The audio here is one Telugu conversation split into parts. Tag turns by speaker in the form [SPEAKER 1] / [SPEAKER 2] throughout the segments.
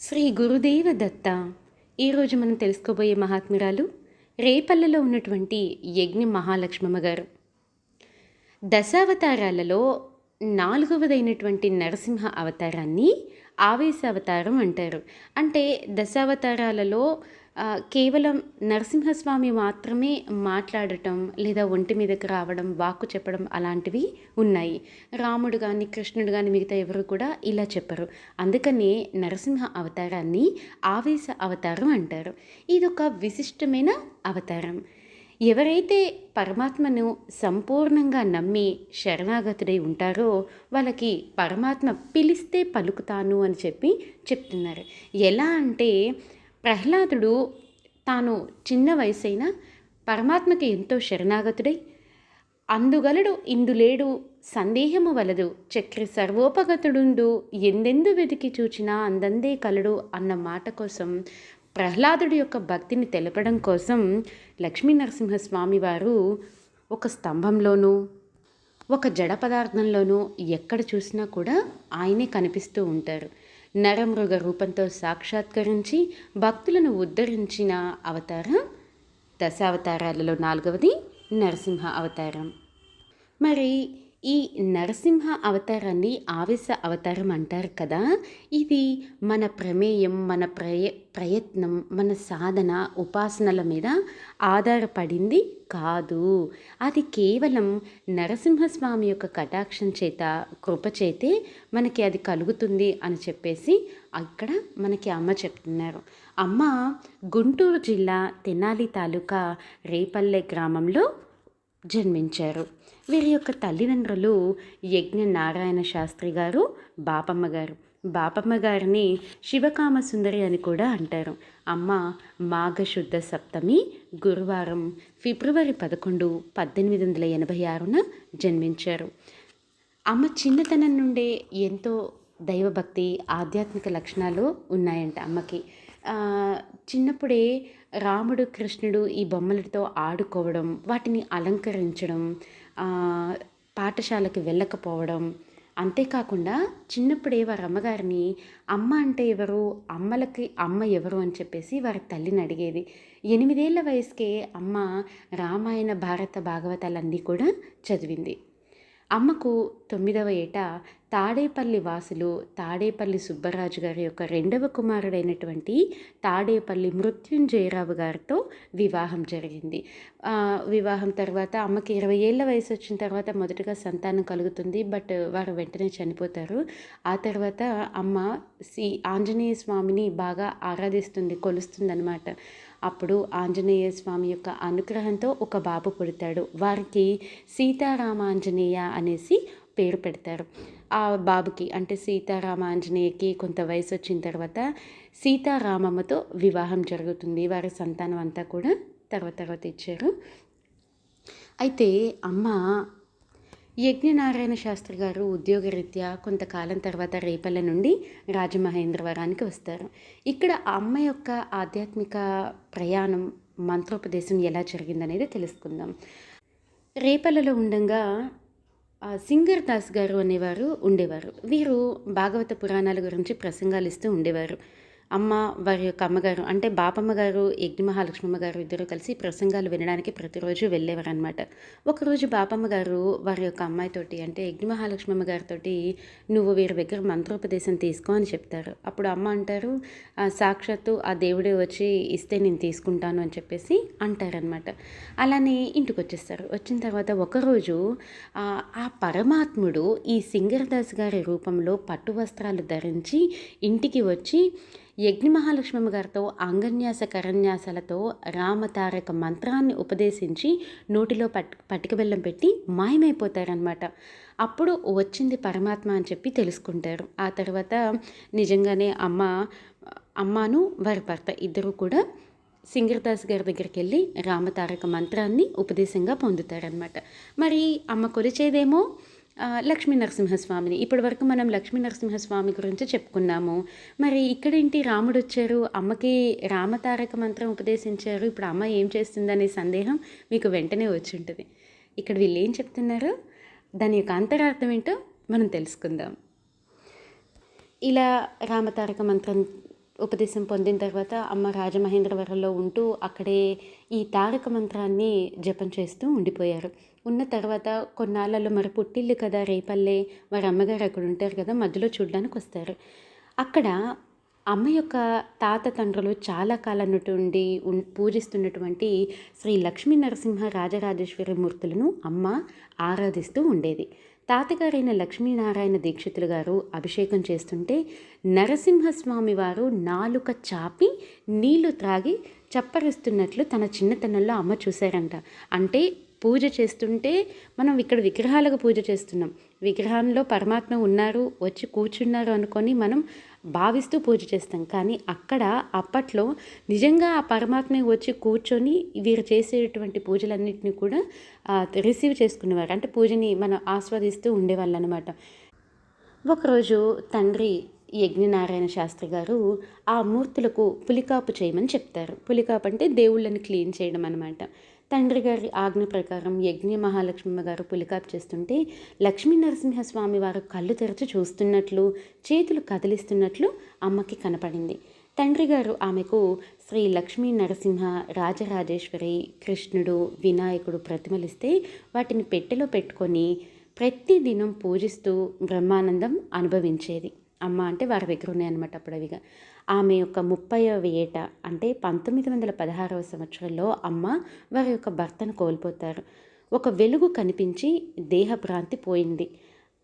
[SPEAKER 1] శ్రీ గురుదేవ దత్త ఈరోజు మనం తెలుసుకోబోయే మహాత్మురాలు రేపల్లలో ఉన్నటువంటి యజ్ఞ మహాలక్ష్మమ్మ గారు. దశావతారాలలో నాలుగవదైనటువంటి నరసింహ అవతారాన్ని ఆవేశ అవతారం అంటారు. అంటే దశావతారాలలో కేవలం నరసింహస్వామి మాత్రమే మాట్లాడటం లేదా ఒంటి మీదకి రావడం వాక్కు చెప్పడం అలాంటివి ఉన్నాయి. రాముడు కానీ కృష్ణుడు కానీ మిగతా ఎవరు కూడా ఇలా చెప్పరు. అందుకనే నరసింహ అవతారాన్ని ఆవేశ అవతారం అంటారు. ఇది ఒక విశిష్టమైన అవతారం. ఎవరైతే పరమాత్మను సంపూర్ణంగా నమ్మి శరణాగతుడై ఉంటారో వాళ్ళకి పరమాత్మ పిలిస్తే పలుకుతాను అని చెప్పి చెప్తున్నారు. ఎలా అంటే ప్రహ్లాదుడు తాను చిన్న వయసైన పరమాత్మకి ఎంతో శరణాగతుడై అందుగలడు ఇందులేడు సందేహము వలదు చక్రి సర్వోపగతుడుండు ఎందెందు వెతికి చూచినా అందందే కలడు అన్న మాట కోసం ప్రహ్లాదుడి యొక్క భక్తిని తెలపడం కోసం లక్ష్మీ నరసింహస్వామి వారు ఒక స్తంభంలోనూ ఒక జడ పదార్థంలోనూ ఎక్కడ చూసినా కూడా ఆయనే కనిపిస్తూ ఉంటారు. నరమృగ రూపంతో సాక్షాత్కరించి భక్తులను ఉద్ధరించిన అవతారం దశావతారాలలో నాలుగవది నరసింహ అవతారం. మరి ఈ నరసింహ అవతారాన్ని ఆవేశ అవతారం అంటారు కదా. ఇది మన ప్రమేయం మన ప్రయ ప్రయత్నం మన సాధన ఉపాసనల మీద ఆధారపడింది కాదు. అది కేవలం నరసింహస్వామి యొక్క కటాక్షం చేత కృప చేతే మనకి అది కలుగుతుంది అని చెప్పేసి అక్కడ మనకి అమ్మ చెప్తున్నారు. అమ్మ గుంటూరు జిల్లా తెనాలి తాలూకా రేపల్లె గ్రామంలో జన్మించారు. వీరి యొక్క తల్లిదండ్రులు యజ్ఞ నారాయణ శాస్త్రి గారు బాపమ్మ గారు. బాపమ్మ గారిని శివకామ సుందరి అని కూడా అంటారు. అమ్మ మాఘశుద్ధ సప్తమి గురువారం ఫిబ్రవరి పదకొండు పద్దెనిమిది వందల ఎనభై ఆరున జన్మించారు. అమ్మ చిన్నతనం నుండే ఎంతో దైవభక్తి ఆధ్యాత్మిక లక్షణాలు ఉన్నాయంట అమ్మకి. చిన్నప్పుడే రాముడు కృష్ణుడు ఈ బొమ్మలతో ఆడుకోవడం వాటిని అలంకరించడం పాఠశాలకు పాఠశాలకి వెళ్ళకపోవడం అంతేకాకుండా చిన్నప్పుడే వారి అమ్మగారిని అమ్మ అంటే ఎవరు అమ్మలకి అమ్మ ఎవరు అని చెప్పేసి వారి తల్లిని అడిగేది. ఎనిమిదేళ్ళ వయసుకే అమ్మ రామాయణ భారత భాగవతాలన్నీ కూడా చదివింది. అమ్మకు తొమ్మిదవ ఏట తాడేపల్లి వాసులు తాడేపల్లి సుబ్బరాజు గారి యొక్క రెండవ కుమారుడైనటువంటి తాడేపల్లి మృత్యుంజయరావు గారితో వివాహం జరిగింది. వివాహం తర్వాత అమ్మకి ఇరవై ఏళ్ళ వయసు వచ్చిన తర్వాత మొదటగా సంతానం కలుగుతుంది. బట్ వారు వెంటనే చనిపోతారు. ఆ తర్వాత అమ్మ శ్రీ ఆంజనేయ స్వామిని బాగా ఆరాధిస్తుంది కొలుస్తుందన్నమాట. అప్పుడు ఆంజనేయ స్వామి యొక్క అనుగ్రహంతో ఒక బాబు పుడతాడు. వారికి సీతారామాంజనేయ అనేసి పేరు పెడతారు. ఆ బాబుకి అంటే సీతారామాంజనేయకి కొంత వయసు వచ్చిన తర్వాత సీతారామమ్మతో వివాహం జరుగుతుంది. వారి సంతానం అంతా కూడా తర్వాత తర్వాత ఇచ్చారు. అయితే అమ్మ యజ్ఞనారాయణ శాస్త్రి గారు ఉద్యోగరీత్యా కొంతకాలం తర్వాత రేపల్లె నుండి రాజమహేంద్రవరానికి వస్తారు. ఇక్కడ అమ్మ యొక్క ఆధ్యాత్మిక ప్రయాణం మంత్రోపదేశం ఎలా జరిగిందనేది తెలుసుకుందాం. రేపల్లలో ఉండగా సింగర్ దాస్ గారు అనేవారు ఉండేవారు. వీరు భాగవత పురాణాల గురించి ప్రసంగాలు ఇస్తూ ఉండేవారు. అమ్మ వారి యొక్క అమ్మగారు అంటే బాపమ్మ గారు యజ్ఞ మహాలక్ష్మమ్మ గారు ఇద్దరు కలిసి ప్రసంగాలు వినడానికి ప్రతిరోజు వెళ్ళేవారు అనమాట ఒకరోజు బాపమ్మ గారు వారి యొక్క అమ్మాయితోటి అంటే యజ్ఞ మహాలక్ష్మమ్మ గారితోటి నువ్వు వీరి దగ్గర మంత్రోపదేశం తీసుకో అని చెప్తారు. అప్పుడు అమ్మ అంటారు సాక్షాత్తు ఆ దేవుడే వచ్చి ఇస్తే నేను తీసుకుంటాను అని చెప్పేసి అంటారనమాట అలానే ఇంటికి వచ్చేస్తారు వచ్చిన తర్వాత ఒకరోజు ఆ పరమాత్ముడు ఈ సింగరదాస్ గారి రూపంలో పట్టు వస్త్రాలు ధరించి ఇంటికి వచ్చి యజ్ఞమహాలక్ష్మమ్మ గారితో అంగన్యాస కరన్యాసాలతో రామతారక మంత్రాన్ని ఉపదేశించి నోటిలో పట్ పటిక బెల్లం పెట్టి మాయమైపోతారనమాట అప్పుడు వచ్చింది పరమాత్మ అని చెప్పి తెలుసుకుంటారు. ఆ తర్వాత నిజంగానే అమ్మ అమ్మను వారి భర్త ఇద్దరు కూడా సింగర్దాస్ గారి దగ్గరికి వెళ్ళి రామతారక మంత్రాన్ని ఉపదేశంగా పొందుతారనమాట మరి అమ్మ కొలిచేదేమో లక్ష్మీ నరసింహస్వామిని ఇప్పటి వరకు మనం లక్ష్మీ నరసింహస్వామి గురించి చెప్పుకున్నాము. మరి ఇక్కడేంటి రాముడు వచ్చారు? అమ్మకి రామతారక మంత్రం ఉపదేశించారు. ఇప్పుడు అమ్మ ఏం చేస్తుందనే సందేహం మీకు వెంటనే వచ్చి ఉంటుంది ఇక్కడ వీళ్ళు ఏం చెప్తున్నారు? దాని యొక్క అంతరార్థం ఏంటో మనం తెలుసుకుందాం. ఇలా రామతారక మంత్రం ఉపదేశం పొందిన తర్వాత అమ్మ రాజమహేంద్రవరంలో ఉంటూ అక్కడే ఈ తారక మంత్రాన్ని జపం చేస్తూ ఉండిపోయారు. ఉన్న తర్వాత కొన్నాళ్ళలో మరి పుట్టిల్లు కదా రేపల్లే వారి అమ్మగారు అక్కడ ఉంటారు కదా మధ్యలో చూడడానికి వస్తారు. అక్కడ అమ్మ యొక్క తాత తండ్రులు చాలా కాలం నుండి పూజిస్తున్నటువంటి శ్రీ లక్ష్మీ నరసింహ రాజరాజేశ్వరి మూర్తులను అమ్మ ఆరాధిస్తూ ఉండేది. తాతగారైన లక్ష్మీనారాయణ దీక్షితులు గారు అభిషేకం చేస్తుంటే నరసింహస్వామి వారు నాలుక చాపి నీళ్ళు త్రాగి చప్పరిస్తున్నట్లు తన చిన్నతనంలో అమ్మ చూశారంట. అంటే పూజ చేస్తుంటే మనం ఇక్కడ విగ్రహాలకు పూజ చేస్తున్నాం. విగ్రహంలో పరమాత్మ ఉన్నారు వచ్చి కూర్చున్నారు అనుకొని మనం భావిస్తూ పూజ చేస్తాం. కానీ అక్కడ అప్పట్లో నిజంగా ఆ పరమాత్మ వచ్చి కూర్చొని వీరు చేసేటువంటి పూజలన్నింటినీ కూడా రిసీవ్ చేసుకునేవారు. అంటే పూజని మనం ఆస్వాదిస్తూ ఉండేవాళ్ళు అనమాట ఒకరోజు తండ్రి యజ్ఞనారాయణ శాస్త్రి గారు ఆ మూర్తులకు పులికాపు చేయమని చెప్తారు. పులికాపు అంటే దేవుళ్ళని క్లీన్ చేయడం అనమాట తండ్రి గారి ఆజ్ఞ ప్రకారం యజ్ఞ మహాలక్ష్మి గారు పులికాప్ చేస్తుంటే లక్ష్మీ నరసింహస్వామి వారు కళ్ళు తెరచి చూస్తున్నట్లు చేతులు కదిలిస్తున్నట్లు అమ్మకి కనపడింది. తండ్రి గారు ఆమెకు శ్రీ లక్ష్మీ నరసింహ రాజరాజేశ్వరి కృష్ణుడు వినాయకుడు ప్రతిమలిస్తే వాటిని పెట్టెలో పెట్టుకొని ప్రతిదినం పూజిస్తూ బ్రహ్మానందం అనుభవించేది. అమ్మ అంటే వారి దగ్గర ఉన్నాయన్నమాట అప్పుడు అవిగా ఆమె యొక్క ముప్పైవ ఏట అంటే పంతొమ్మిది వందల పదహారవ సంవత్సరంలో అమ్మ వారి యొక్క భర్తను కోల్పోతారు. ఒక వెలుగు కనిపించి దేహభ్రాంతి పోయింది.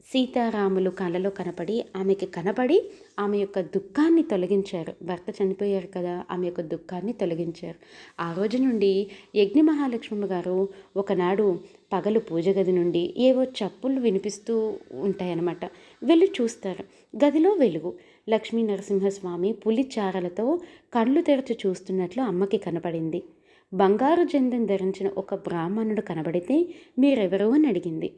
[SPEAKER 1] సీతారాములు కళలో కనపడి ఆమెకి కనపడి ఆమె యొక్క దుఃఖాన్ని తొలగించారు. భర్త చనిపోయారు కదా ఆమె యొక్క దుఃఖాన్ని తొలగించారు. ఆ రోజు నుండి యజ్ఞ మహాలక్ష్మమ్మ గారు ఒకనాడు పగలు పూజ గది నుండి ఏవో చప్పులు వినిపిస్తూ ఉంటాయన్నమాట. వెళ్ళి చూస్తారు. గదిలో వెలుగు. లక్ష్మీ నరసింహస్వామి పులిచారలతో కళ్ళు తెరచి చూస్తున్నట్లు అమ్మకి కనపడింది. బంగారు జందం ధరించిన ఒక బ్రాహ్మణుడు కనబడితే మీరెవరో అని అడిగింది.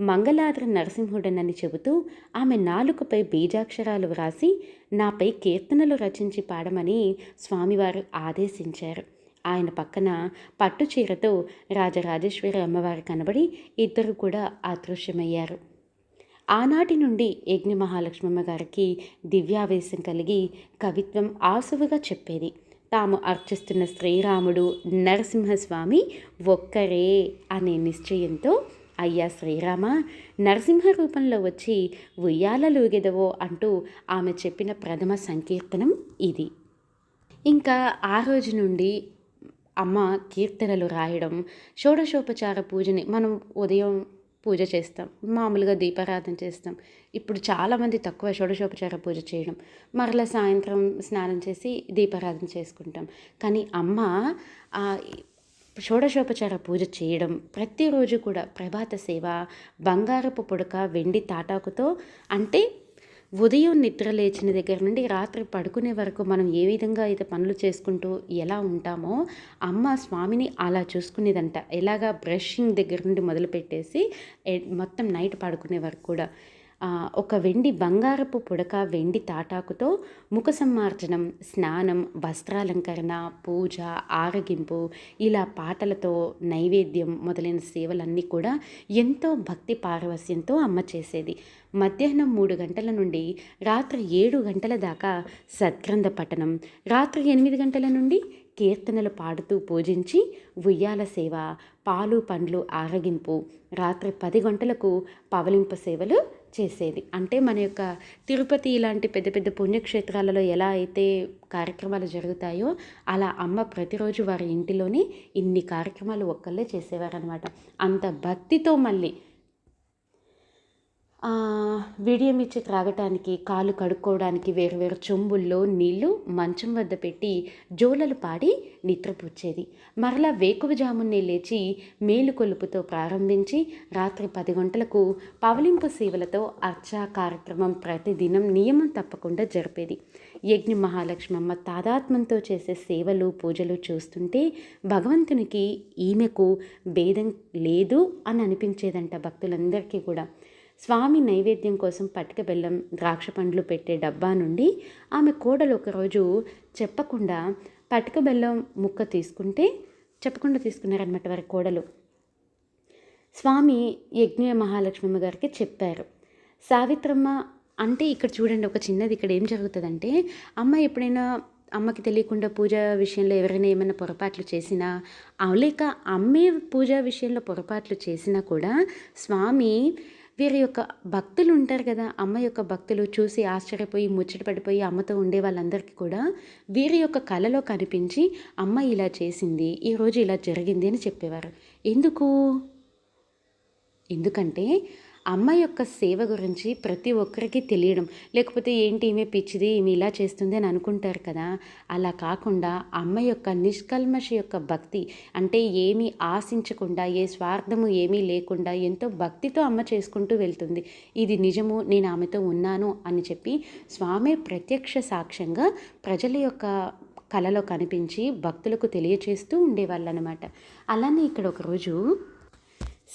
[SPEAKER 1] మంగళాద్రి నరసింహుడనని చెబుతూ ఆమె నాలుకపై బీజాక్షరాలు వ్రాసి నాపై కీర్తనలు రచించి పాడమని స్వామివారు ఆదేశించారు. ఆయన పక్కన పట్టుచీరతో రాజరాజేశ్వరి అమ్మవారు కనబడి ఇద్దరు కూడా అదృశ్యమయ్యారు. ఆనాటి నుండి యజ్ఞ మహాలక్ష్మమ్మ గారికి దివ్యావేశం కలిగి కవిత్వం ఆసువుగా చెప్పేది. తాము అర్చిస్తున్న శ్రీరాముడు నరసింహస్వామి ఒక్కరే అనే నిశ్చయంతో అయ్యా శ్రీరామ నరసింహ రూపంలో వచ్చి ఉయ్యాలలుగెదవో అంటూ ఆమె చెప్పిన ప్రథమ సంకీర్తనం ఇది. ఇంకా ఆ రోజు నుండి అమ్మ కీర్తనలు రాయడం షోడశోపచార పూజని మనం ఉదయం పూజ చేస్తాం. మామూలుగా దీపారాధన చేస్తాం. ఇప్పుడు చాలామంది తక్కువ షోడశోపచార పూజ చేయడం. మరలా సాయంత్రం స్నానం చేసి దీపారాధన చేసుకుంటాం. కానీ అమ్మ షోడశోపచార పూజ చేయడం ప్రతిరోజు కూడా ప్రభాత సేవ బంగారపు పుడక వెండి తాటాకుతో అంటే ఉదయం నిద్ర లేచిన దగ్గర నుండి రాత్రి పడుకునే వరకు మనం ఏ విధంగా అయితే పనులు చేసుకుంటూ ఎలా ఉంటామో అమ్మ స్వామిని అలా చూసుకునేదంట. ఎలాగా బ్రషింగ్ దగ్గర నుండి మొదలుపెట్టేసి మొత్తం నైట్ పడుకునే వరకు కూడా. ఒక వెండి బంగారపు పుడక వెండి తాటాకుతో ముఖ సంమార్జనం స్నానం వస్త్రాలంకరణ పూజ ఆరగింపు ఇలా పాటలతో నైవేద్యం మొదలైన సేవలన్నీ కూడా ఎంతో భక్తి పారవస్యంతో అమ్మ చేసేది. మధ్యాహ్నం మూడు గంటల నుండి రాత్రి ఏడు గంటల దాకా సద్గ్రంథ పఠనం రాత్రి ఎనిమిది గంటల నుండి కీర్తనలు పాడుతూ పూజించి ఉయ్యాల సేవ పాలు పండ్లు ఆరగింపు రాత్రి పది గంటలకు పవలింపు సేవలు చేసేది. అంటే మన యొక్క తిరుపతి ఇలాంటి పెద్ద పెద్ద పుణ్యక్షేత్రాలలో ఎలా అయితే కార్యక్రమాలు జరుగుతాయో అలా అమ్మ ప్రతిరోజు వారి ఇంటిలోని ఇన్ని కార్యక్రమాలు ఒక్కళ్ళే చేసేవారనమాట అంత భక్తితో మళ్ళీ విడియం ఇచ్చి త్రాగటానికి కాలు కడుక్కోవడానికి వేరు వేరు చెంబుల్లో నీళ్ళు మంచం వద్ద పెట్టి జోలలు పాడి నిద్రపుచ్చేది మరలా వేకువజామున్నే లేచి మేలుకొలుపుతో ప్రారంభించి రాత్రి పది గంటలకు పవలింపు సేవలతో అర్చా కార్యక్రమం ప్రతిదినం నియమం తప్పకుండా జరిపేది. యజ్ఞ మహాలక్ష్మమ్మ తాదాత్మంతో చేసే సేవలు పూజలు చూస్తుంటే భగవంతునికి ఈమెకు భేదం లేదు అని అనిపించేదంట భక్తులందరికీ కూడా. స్వామి నైవేద్యం కోసం పటిక బెల్లం ద్రాక్ష పండ్లు పెట్టే డబ్బా నుండి ఆమె కోడలు ఒకరోజు చెప్పకుండా పటిక బెల్లం ముక్క తీసుకుంటే చెప్పకుండా తీసుకున్నారనమాట వారి కోడలు. స్వామి యజ్ఞ మహాలక్ష్మమ్మ గారికి చెప్పారు. సావిత్రమ్మ అంటే ఇక్కడ చూడండి ఒక చిన్నది ఇక్కడ ఏం జరుగుతుందంటే అమ్మ ఎప్పుడైనా అమ్మకి తెలియకుండా పూజ విషయంలో ఎవరైనా ఏమైనా పొరపాట్లు చేసినా లేక అమ్మే పూజ విషయంలో పొరపాట్లు చేసినా కూడా స్వామి వీరి యొక్క భక్తులు ఉంటారు కదా అమ్మ యొక్క భక్తులు చూసి ఆశ్చర్యపోయి ముచ్చట పడిపోయి అమ్మతో ఉండే వాళ్ళందరికీ కూడా వీరి యొక్క కళలో కనిపించి అమ్మ ఇలా చేసింది ఈరోజు ఇలా జరిగింది అని చెప్పేవారు. ఎందుకు? ఎందుకంటే అమ్మ యొక్క సేవ గురించి ప్రతి ఒక్కరికి తెలియడం. లేకపోతే ఏంటి ఈమె పిచ్చిది ఈమె ఇలా చేస్తుంది అని అనుకుంటారు కదా. అలా కాకుండా అమ్మ యొక్క నిష్కల్మష యొక్క భక్తి అంటే ఏమీ ఆశించకుండా ఏ స్వార్థము ఏమీ లేకుండా ఎంతో భక్తితో అమ్మ చేసుకుంటూ వెళ్తుంది. ఇది నిజము నేను ఆమెతో ఉన్నాను అని చెప్పి స్వామి ప్రత్యక్ష సాక్ష్యంగా ప్రజల యొక్క కళలో కనిపించి భక్తులకు తెలియచేస్తూ ఉండేవాళ్ళు అనమాట అలానే ఇక్కడ ఒకరోజు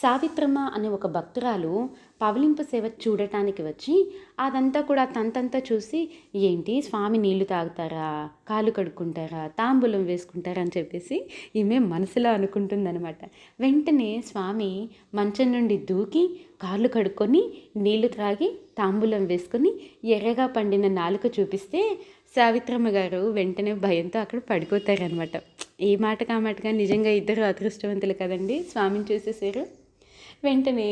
[SPEAKER 1] సావిత్రమ్మ అనే ఒక భక్తురాలు పవలింపు సేవ చూడటానికి వచ్చి అదంతా కూడా తంతంతా చూసి ఏంటి స్వామి నీళ్ళు తాగుతారా? కాలు కడుక్కుంటారా? తాంబూలం వేసుకుంటారా? అని చెప్పేసి ఈమె మనసులో అనుకుంటుందనమాట వెంటనే స్వామి మంచం నుండి దూకి కాళ్ళు కడుక్కొని నీళ్ళు త్రాగి తాంబూలం వేసుకొని ఎర్రగా పండిన నాలుక చూపిస్తే సావిత్రమ్మ గారు వెంటనే భయంతో అక్కడ పడిపోతారనమాట ఏ మాట కామాటగా నిజంగా ఇద్దరు అదృష్టవంతులు కదండి స్వామిని చూసేసారు. వెంటనే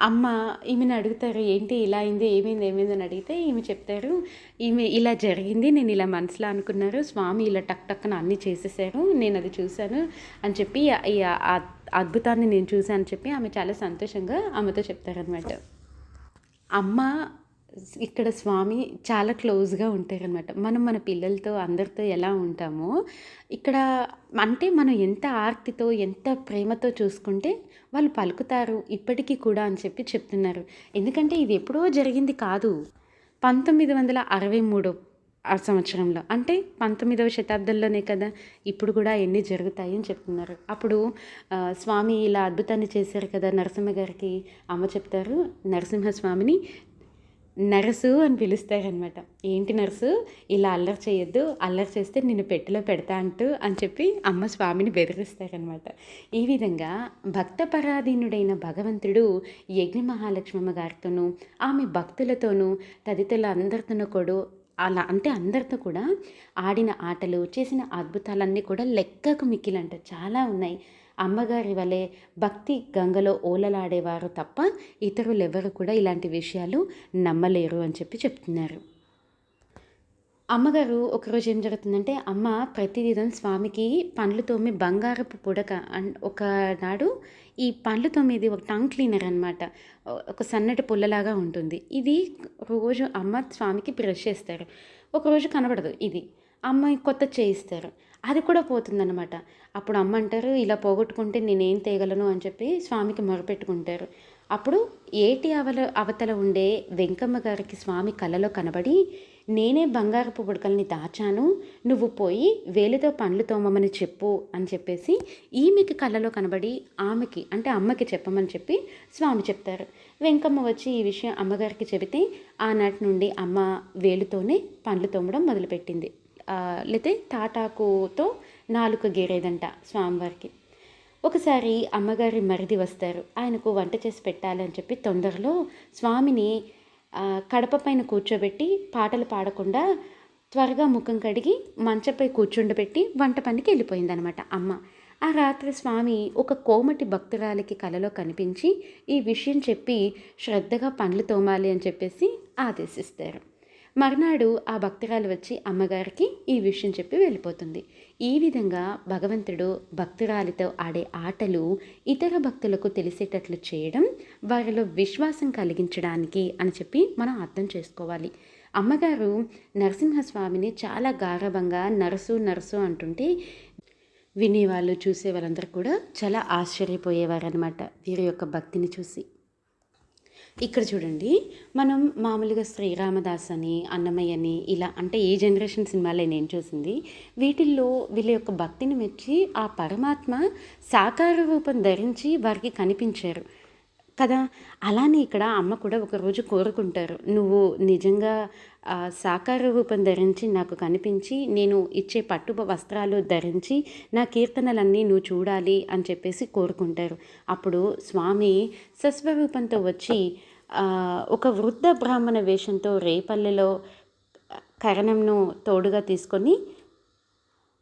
[SPEAKER 1] అమ్మ ఈమెను అడుగుతారు ఏంటి ఇలా అయింది ఏమైంది ఏమైంది అని అడిగితే ఈమె చెప్తారు ఈమె ఇలా జరిగింది నేను ఇలా మనసులో అనుకున్నారు స్వామి ఇలా టక్ టక్న అన్నీ చేసేసారు నేను అది చూశాను అని చెప్పి ఈ అద్భుతాన్ని నేను చూశాను చెప్పి ఆమె చాలా సంతోషంగా ఆమెతో చెప్తారనమాట అమ్మ ఇక్కడ స్వామి చాలా క్లోజ్గా ఉంటారనమాట మనం మన పిల్లలతో అందరితో ఎలా ఉంటామో ఇక్కడ అంటే మనం ఎంత ఆర్తితో ఎంత ప్రేమతో చూసుకుంటే వాళ్ళు పలుకుతారు ఇప్పటికీ కూడా అని చెప్పి చెప్తున్నారు. ఎందుకంటే ఇది ఎప్పుడో జరిగింది కాదు. పంతొమ్మిది వందల అరవై మూడు ఆ సంవత్సరంలో. అంటే పంతొమ్మిదవ శతాబ్దంలోనే కదా ఇప్పుడు కూడా ఎన్ని జరుగుతాయి అని చెప్తున్నారు. అప్పుడు స్వామి ఇలా అద్భుతాన్ని చేశారు కదా నరసింహ గారికి. అమ్మ చెప్తారు నరసింహస్వామిని నర్సు అని పిలుస్తారనమాట ఏంటి నర్సు? ఇలా అల్లరి చేయొద్దు. అల్లరి చేస్తే నిన్ను పెట్టెలో పెడతా అంటూ అని చెప్పి అమ్మ స్వామిని బెదిరిస్తారనమాట ఈ విధంగా భక్త పరాధీనుడైన భగవంతుడు యజ్ఞ మహాలక్ష్మమ్మ గారితోనూ ఆమె భక్తులతోనూ తదితరుల అందరితోనూ కూడా అలా అంటే అందరితో కూడా ఆడిన ఆటలు చేసిన అద్భుతాలన్నీ కూడా లెక్కకు మిక్కిలంట. చాలా ఉన్నాయి. అమ్మగారి వలె భక్తి గంగలో ఓలలాడేవారు తప్ప ఇతరులు కూడా ఇలాంటి విషయాలు నమ్మలేరు అని చెప్పి చెప్తున్నారు. అమ్మగారు ఒకరోజు ఏం జరుగుతుందంటే అమ్మ ప్రతిదినం స్వామికి పండ్లు తోమి బంగారపు పుడక ఒకనాడు ఈ పండ్లు తోమేది ఒక టంగ్ క్లీనర్ అనమాట ఒక సన్నటి పుల్లలాగా ఉంటుంది. ఇది రోజు అమ్మ స్వామికి బ్రష్ చేస్తారు. ఒకరోజు కనబడదు ఇది. అమ్మ కొత్త చేయిస్తారు. అది కూడా పోతుందన్నమాట. అప్పుడు అమ్మ అంటారు ఇలా పోగొట్టుకుంటే నేనేం తేగలను? అని చెప్పి స్వామికి మొరపెట్టుకుంటారు. అప్పుడు ఏటి అవల అవతల ఉండే వెంకమ్మ గారికి స్వామి కలలో కనబడి నేనే బంగారపు బుడకల్ని దాచాను నువ్వు పోయి వేలితో పండ్లు తోమమని చెప్పు అని చెప్పేసి ఈమెకి కళ్ళలో కనబడి ఆమెకి అంటే అమ్మకి చెప్పమని చెప్పి స్వామి చెప్తారు. వెంకమ్మ వచ్చి ఈ విషయం అమ్మగారికి చెబితే ఆనాటి నుండి అమ్మ వేలుతోనే పండ్లు తోమడం మొదలుపెట్టింది. లేతే తాటాకుతో నాలుక గేరేదంట స్వామివారికి. ఒకసారి అమ్మగారి మరిది వస్తారు. ఆయనకు వంట చేసి పెట్టాలని చెప్పి తొందరలో స్వామిని కడప పైన కూర్చోబెట్టి పాటలు పాడకుండా త్వరగా ముఖం కడిగి మంచపై కూర్చుండబెట్టి వంట పనికి వెళ్ళిపోయిందనమాట అమ్మ. ఆ రాత్రి స్వామి ఒక కోమటి భక్తురాలికి కలలో కనిపించి ఈ విషయం చెప్పి శ్రద్ధగా పండ్లు తోమాలి అని చెప్పేసి ఆదేశిస్తారు. మర్నాడు ఆ భక్తురాలు వచ్చి అమ్మగారికి ఈ విషయం చెప్పి వెళ్ళిపోతుంది. ఈ విధంగా భగవంతుడు భక్తురాలితో ఆడే ఆటలు ఇతర భక్తులకు తెలిసేటట్లు చేయడం వారిలో విశ్వాసం కలిగించడానికి అని చెప్పి మనం అర్థం చేసుకోవాలి. అమ్మగారు నరసింహస్వామిని చాలా గారభంగా నరసు నరసు అంటుంటే వినేవాళ్ళు చూసే వాళ్ళందరూ కూడా చాలా ఆశ్చర్యపోయేవారనమాట వీరి యొక్క భక్తిని చూసి. ఇక్కడ చూడండి మనం మామూలుగా శ్రీరామదాస్ అని అన్నమయ్యని ఇలా అంటే ఏ జనరేషన్ సినిమాలే నేను చూసింది వీటిల్లో వీళ్ళ యొక్క భక్తిని మెచ్చి ఆ పరమాత్మ సాకార రూపం ధరించి వారికి కనిపించారు. కదా? అలానే ఇక్కడ అమ్మ కూడా ఒకరోజు కోరుకుంటారు. నువ్వు నిజంగా సాకార రూపం ధరించి నాకు కనిపించి నేను ఇచ్చే పట్టు వస్త్రాలు ధరించి నా కీర్తనలన్నీ నువ్వు చూడాలి అని చెప్పేసి కోరుకుంటారు. అప్పుడు స్వామి సస్వరూపంతో వచ్చి ఒక వృద్ధ బ్రాహ్మణ వేషంతో రేపల్లెలో కరణంను తోడుగా తీసుకొని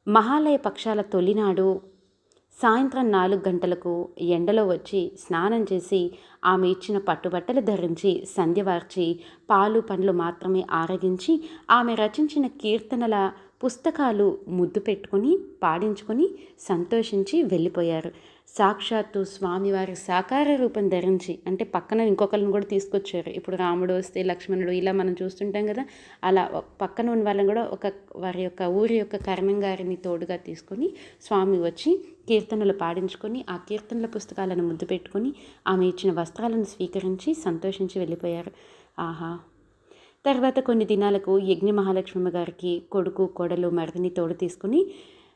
[SPEAKER 1] మహాలయ పక్షాల తొలినాడు సాయంత్రం నాలుగు గంటలకు ఎండలో వచ్చి స్నానం చేసి ఆమె ఇచ్చిన పట్టుబట్టలు ధరించి సంధ్యవార్చి పాలు పండ్లు మాత్రమే ఆరగించి ఆమె రచించిన కీర్తనల పుస్తకాలు ముద్దు పెట్టుకొని పాడించుకొని సంతోషించి వెళ్ళిపోయారు. సాక్షాత్తు స్వామివారి సాకార రూపం ధరించి అంటే పక్కన ఇంకొకరిని కూడా తీసుకొచ్చారు. ఇప్పుడు రాముడు వస్తే లక్ష్మణుడు ఇలా మనం చూస్తుంటాం కదా అలా పక్కన ఉన్న వాళ్ళని కూడా ఒక వారి యొక్క ఊరి యొక్క కర్మంగారిని తోడుగా తీసుకొని స్వామి వచ్చి కీర్తనలు పాడించుకొని ఆ కీర్తనల పుస్తకాలను ముద్దు పెట్టుకొని ఆమె ఇచ్చిన వస్త్రాలను స్వీకరించి సంతోషించి వెళ్ళిపోయారు. ఆహా! తర్వాత కొన్ని దినాలకు యజ్ఞ మహాలక్ష్మి గారికి కొడుకు కోడలు మరదని తోడు తీసుకుని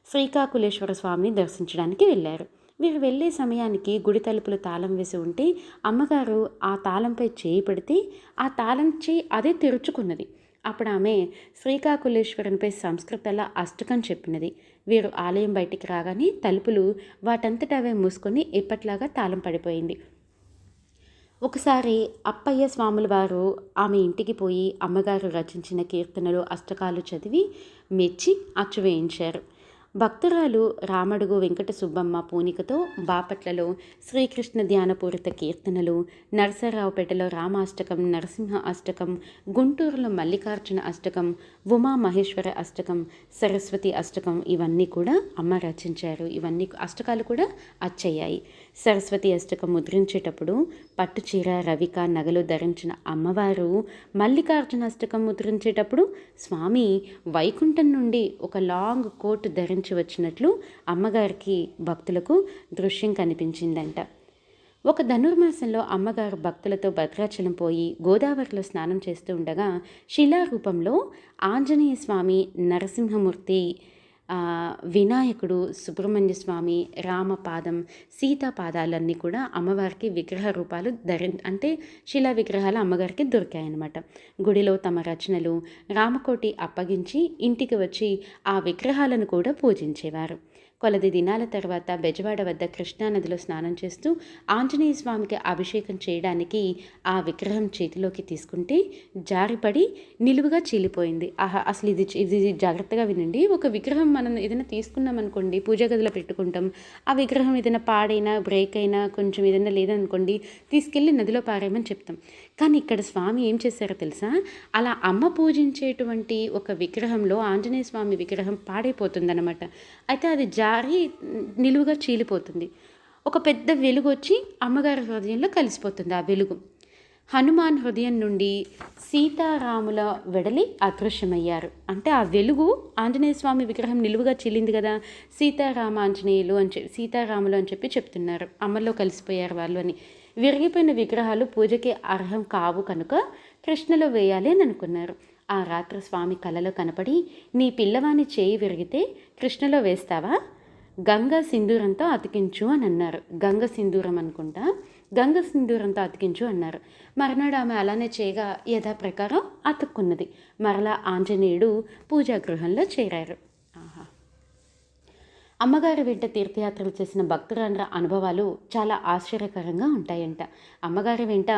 [SPEAKER 1] శ్రీకాకుళేశ్వర స్వామిని దర్శించడానికి వెళ్ళారు. వీరు వెళ్ళే సమయానికి గుడి తలుపులు తాళం వేసి ఉంటే అమ్మగారు ఆ తాళంపై చేయి పెడితే ఆ తాళం చేయి అదే తెరుచుకున్నది. అప్పుడు ఆమె శ్రీకాకుళేశ్వరునిపై సంస్కృతలా అష్టకం చెప్పినది. వీరు ఆలయం బయటికి రాగానే తలుపులు వాటంతట అవే మూసుకొని ఎప్పట్లాగా తాళం పడిపోయింది. ఒకసారి అప్పయ్య స్వాముల వారు ఆమె ఇంటికి పోయి అమ్మగారు రచించిన కీర్తనలు అష్టకాలు చదివి మెచ్చి అచ్చు వేయించారు. భక్తురాలు రామడుగు వెంకట సుబ్బమ్మ పూనికతో బాపట్లలో శ్రీకృష్ణ ధ్యానపూరిత కీర్తనలు నరసరావుపేటలో రామాష్టకం నరసింహ అష్టకం గుంటూరులో మల్లికార్జున అష్టకం ఉమా మహేశ్వర అష్టకం సరస్వతి అష్టకం ఇవన్నీ కూడా అమ్మ రచించారు. ఇవన్నీ అష్టకాలు కూడా అచ్చయ్యాయి. సరస్వతి అష్టకం ముద్రించేటప్పుడు పట్టు చీర రవిక నగలు ధరించిన అమ్మవారు మల్లికార్జున అష్టకం ముద్రించేటప్పుడు స్వామి వైకుంఠం నుండి ఒక లాంగ్ కోట్ ధరించి వచ్చినట్లు అమ్మగారికి భక్తులకు దృశ్యం కనిపించిందంట. ఒక ధనుర్మాసంలో అమ్మగారు భక్తులతో భద్రాచలం పోయి గోదావరిలో స్నానం చేస్తూ ఉండగా శిలారూపంలో ఆంజనేయ స్వామి నరసింహమూర్తి వినాయకుడు సుబ్రహ్మణ్య స్వామి రామపాదం సీతాపాదాలన్నీ కూడా అమ్మవారికి విగ్రహ రూపాలు ధరి అంటే శిలా విగ్రహాలు అమ్మగారికి దొరికాయన్నమాట. గుడిలో తమ రచనలు రామకోటి అప్పగించి ఇంటికి వచ్చి ఆ విగ్రహాలను కూడా పూజించేవారు. కొలది దినాల తర్వాత బెజవాడ వద్ద కృష్ణానదిలో స్నానం చేస్తూ ఆంజనేయ స్వామికి అభిషేకం చేయడానికి ఆ విగ్రహం చేతిలోకి తీసుకుంటే జారిపడి నిలువుగా చీలిపోయింది. ఆహా అసలు ఇది ఇది జాగ్రత్తగా వినండి. ఒక విగ్రహం మనం ఏదైనా తీసుకున్నాం అనుకోండి పూజ గదిలో పెట్టుకుంటాం ఆ విగ్రహం ఏదైనా పాడైనా బ్రేక్ అయినా కొంచెం ఏదైనా లేదనుకోండి తీసుకెళ్ళి నదిలో పారేయమని చెప్తాం. కానీ ఇక్కడ స్వామి ఏం చేశారో తెలుసా? అలా అమ్మ పూజించేటువంటి ఒక విగ్రహంలో ఆంజనేయ స్వామి విగ్రహం పాడైపోతుందన్నమాట. అయితే అది జారి నిలువుగా చీలిపోతుంది. ఒక పెద్ద వెలుగు వచ్చి అమ్మగారి హృదయంలో కలిసిపోతుంది ఆ వెలుగు. హనుమాన్ హృదయం నుండి సీతారాముల వెడలి అదృశ్యమయ్యారు. అంటే ఆ వెలుగు ఆంజనేయ స్వామి విగ్రహం నిలువుగా చిల్లింది కదా సీతారామ ఆంజనేయులు అని చెప్పి సీతారాములు అని చెప్పి చెప్తున్నారు. అమ్మలో కలిసిపోయారు వాళ్ళు అని. విరిగిపోయిన విగ్రహాలు పూజకి అర్హం కావు కనుక కృష్ణలో వేయాలి అని అనుకున్నారు. ఆ రాత్రి స్వామి కలలో కనపడి నీ పిల్లవాని చేయి విరిగితే కృష్ణలో వేస్తావా? గంగ సింధూరంతో అతికించు అని అన్నారు. గంగ సింధూరం అనుకుంటా? గంగ సింధూరంతో అతికించు అన్నారు. మర్నాడు ఆమె అలానే చేయగా యథాప్రకారం అతుక్కున్నది. మరలా ఆంజనేయుడు పూజా గృహంలో చేరారు. ఆహా. అమ్మగారి వెంట తీర్థయాత్రలు చేసిన భక్తురాండ్ర అనుభవాలు చాలా ఆశ్చర్యకరంగా ఉంటాయంట. అమ్మగారి వెంట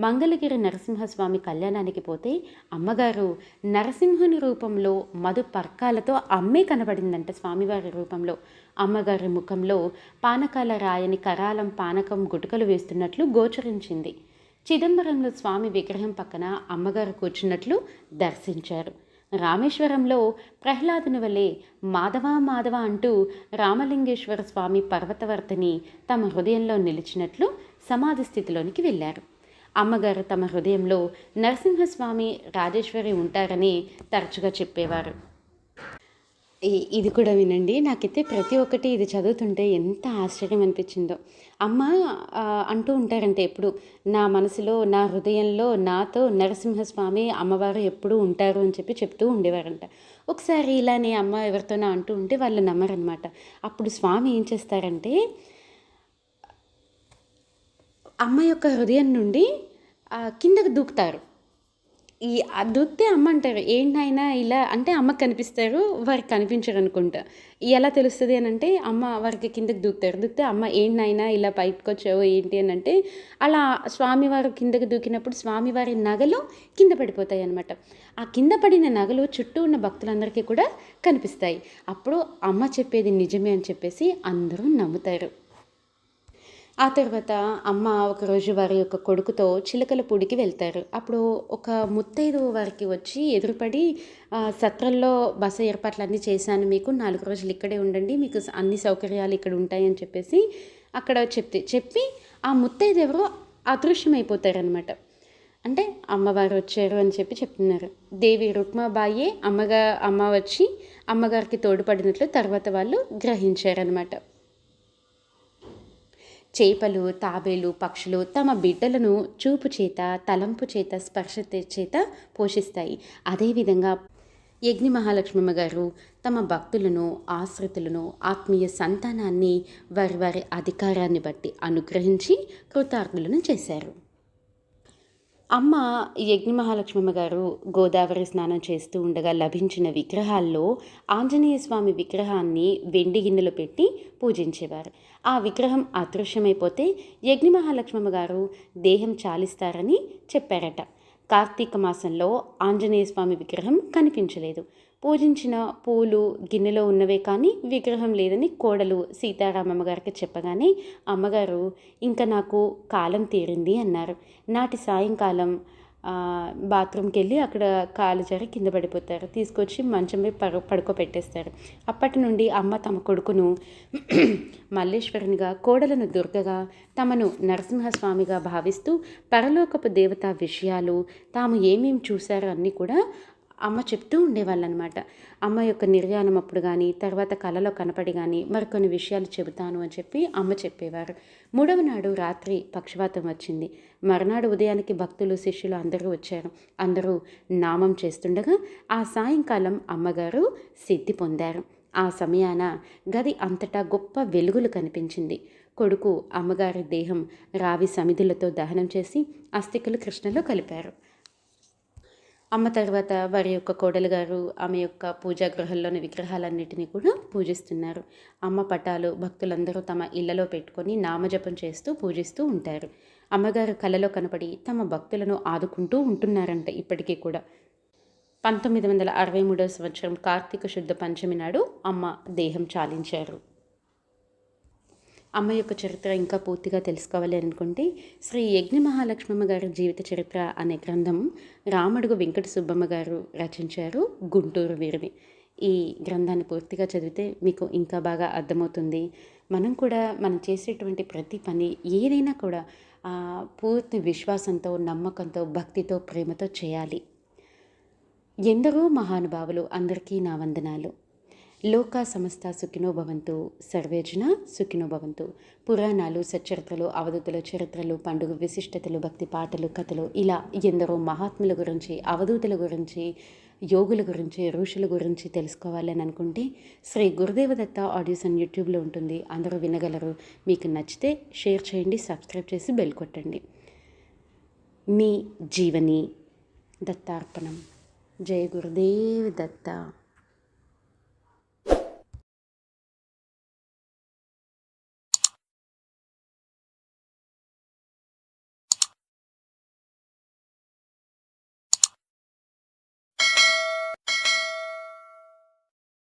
[SPEAKER 1] మంగళగిరి నరసింహస్వామి కళ్యాణానికి పోతే అమ్మగారు నరసింహుని రూపంలో మధు పర్కాలతో అమ్మే కనబడిందంట స్వామివారి రూపంలో. అమ్మగారి ముఖంలో పానకాల రాయని కరాలం పానకం గుటుకలు వేస్తున్నట్లు గోచరించింది. చిదంబరంలో స్వామి విగ్రహం పక్కన అమ్మగారు కూర్చున్నట్లు దర్శించారు. రామేశ్వరంలో ప్రహ్లాదుని వలె మాధవ మాధవ అంటూ రామలింగేశ్వర స్వామి పర్వతవర్తిని తమ హృదయంలో నిలిచినట్లు సమాధి స్థితిలోనికి వెళ్ళారు. అమ్మగారు తమ హృదయంలో నరసింహస్వామి రాజేశ్వరి ఉంటారని తరచుగా చెప్పేవారు. ఇది కూడా వినండి. నాకైతే ప్రతి ఒక్కటి ఇది చదువుతుంటే ఎంత ఆశ్చర్యం అనిపించిందో. అమ్మ అంటూ ఉంటారంటే ఎప్పుడు నా మనసులో నా హృదయంలో నాతో నరసింహస్వామి అమ్మవారు ఎప్పుడూ ఉంటారు అని చెప్పి చెప్తూ ఉండేవారంట. ఒకసారి ఇలానే అమ్మ ఎవరితోనో అంటూ ఉంటే వాళ్ళు నమ్మరనమాట అప్పుడు స్వామి ఏం చేస్తారంటే అమ్మ యొక్క హృదయం నుండి కిందకు దూకుతారు. ఈ అదొత్తే అమ్మ అంటారు. ఏంటైనా ఇలా అంటే అమ్మకి కనిపిస్తారు వారికి కనిపించరు అనుకుంటా. ఎలా తెలుస్తుంది అని అంటే అమ్మ వారికి కిందకి దూకుతారు. దూకితే అమ్మ ఏంటైనా ఇలా బయటకు వచ్చావు? ఏంటి? అని అంటే అలా స్వామివారు కిందకి దూకినప్పుడు స్వామివారి నగలు కింద పడిపోతాయి అనమాట ఆ కింద పడిన నగలు చుట్టూ ఉన్న భక్తులందరికీ కూడా కనిపిస్తాయి. అప్పుడు అమ్మ చెప్పేది నిజమే అని చెప్పేసి అందరూ నమ్ముతారు. ఆ తర్వాత అమ్మ ఒకరోజు వారి యొక్క కొడుకుతో చిలకల పూడికి వెళ్తారు. అప్పుడు ఒక ముత్తైదు వారికి వచ్చి ఎదురుపడి సత్రంలో బస ఏర్పాట్లన్నీ చేశాను మీకు. నాలుగు రోజులు ఇక్కడే ఉండండి. మీకు అన్ని సౌకర్యాలు ఇక్కడ ఉంటాయని చెప్పేసి అక్కడ చెప్తే చెప్పి ఆ ముత్తైదు ఎవరో అదృశ్యమైపోతారనమాట అంటే అమ్మవారు వచ్చారు అని చెప్పి చెప్తున్నారు. దేవి రుక్మాబాయే అమ్మగా అమ్మ వచ్చి అమ్మగారికి తోడ్పడినట్లు తర్వాత వాళ్ళు గ్రహించారనమాట చేపలు తాబేలు పక్షులు తమ బిడ్డలను చూపు చేత తలంపు చేత స్పర్శ చేత పోషిస్తాయి. అదేవిధంగా యజ్ఞ మహాలక్ష్మమ్మ గారు తమ భక్తులను ఆశ్రితులను ఆత్మీయ సంతానాన్ని వారి వారి అధికారాన్ని బట్టి అనుగ్రహించి కృతార్థులను చేశారు. అమ్మ యజ్ఞమహాలక్ష్మమ్మ గారు గోదావరి స్నానం చేస్తూ ఉండగా లభించిన విగ్రహాల్లో ఆంజనేయ స్వామి విగ్రహాన్ని వెండి గిన్నెలో పెట్టి పూజించేవారు. ఆ విగ్రహం అదృశ్యమైపోతే యజ్ఞమహాలక్ష్మమ్మ గారు దేహం చాలిస్తారని చెప్పారట. కార్తీక మాసంలో ఆంజనేయ స్వామి విగ్రహం కనిపించలేదు. పూజించిన పూలు గిన్నెలో ఉన్నవే కానీ విగ్రహం లేదని కోడలు సీతారామమ్మ గారికి చెప్పగానే అమ్మగారు ఇంకా నాకు కాలం తీరింది అన్నారు. నాటి సాయంకాలం బాత్రూమ్కి వెళ్ళి అక్కడ కాలు జారి కింద పడిపోతారు. తీసుకొచ్చి మంచం మీద పడు పడుకోబెట్టేస్తారు. అప్పటి నుండి అమ్మ తమ కొడుకును మల్లేశ్వరునిగా కోడలను దుర్గగా తమను నరసింహస్వామిగా భావిస్తూ పరలోకపు దేవత విషయాలు తాము ఏమేమి చూశారో అన్నీ కూడా అమ్మ చెప్తూ ఉండేవాళ్ళనమాట. అమ్మ యొక్క నిర్యాణం అప్పుడు కానీ తర్వాత కళలో కనపడి కానీ మరికొన్ని విషయాలు చెబుతాను అని చెప్పి అమ్మ చెప్పేవారు. మూడవ నాడు రాత్రి పక్షవాతం వచ్చింది. మరునాడు ఉదయానికి భక్తులు శిష్యులు అందరూ వచ్చారు. అందరూ నామం చేస్తుండగా ఆ సాయంకాలం అమ్మగారు సిద్ధి పొందారు. ఆ సమయాన గది అంతటా గొప్ప వెలుగులు కనిపించింది. కొడుకు అమ్మగారి దేహం రావి సమిధులతో దహనం చేసి అస్థికలు కృష్ణలో కలిపారు. అమ్మ తర్వాత వారి యొక్క కోడలు గారు ఆమె యొక్క పూజా గృహంలోని విగ్రహాలన్నిటినీ కూడా పూజిస్తున్నారు. అమ్మ పటాలు భక్తులందరూ తమ ఇళ్ళలో పెట్టుకొని నామజపం చేస్తూ పూజిస్తూ ఉంటారు. అమ్మగారు కలలో కనపడి తమ భక్తులను ఆదుకుంటూ ఉంటున్నారంట ఇప్పటికీ కూడా. పంతొమ్మిది వందల అరవై మూడవ సంవత్సరం కార్తీక శుద్ధ పంచమి నాడు అమ్మ దేహం చాలించారు. అమ్మ యొక్క చరిత్ర ఇంకా పూర్తిగా తెలుసుకోవాలి అనుకుంటే శ్రీ యజ్ఞ మహాలక్ష్మమ్మ గారి జీవిత చరిత్ర అనే గ్రంథం రామడుగు వెంకట సుబ్బమ్మ గారు రచించారు గుంటూరు వీరిది ఈ గ్రంథాన్ని పూర్తిగా చదివితే మీకు ఇంకా బాగా అర్థమవుతుంది. మనం కూడా మనం చేసేటువంటి ప్రతి పని ఏదైనా కూడా పూర్తి విశ్వాసంతో నమ్మకంతో భక్తితో ప్రేమతో చేయాలి. ఎందరో మహానుభావులు అందరికీ నా వందనాలు. లోక సమస్త సుఖినో భవంతు సర్వేజన సుఖినో భవంతు పురాణాలు సచరిత్రలు అవధూతుల చరిత్రలు పండుగ విశిష్టతలు భక్తి పాటలు కథలు ఇలా ఎందరో మహాత్ముల గురించి అవధూతుల గురించి యోగుల గురించి ఋషుల గురించి తెలుసుకోవాలని అనుకుంటే శ్రీ గురుదేవదత్త ఆడియోస్ అని యూట్యూబ్లో ఉంటుంది. అందరూ వినగలరు. మీకు నచ్చితే షేర్ చేయండి సబ్స్క్రైబ్ చేసి బెల్ కొట్టండి. మీ జీవని దత్తార్పణం. జయ గురుదేవ్ దత్త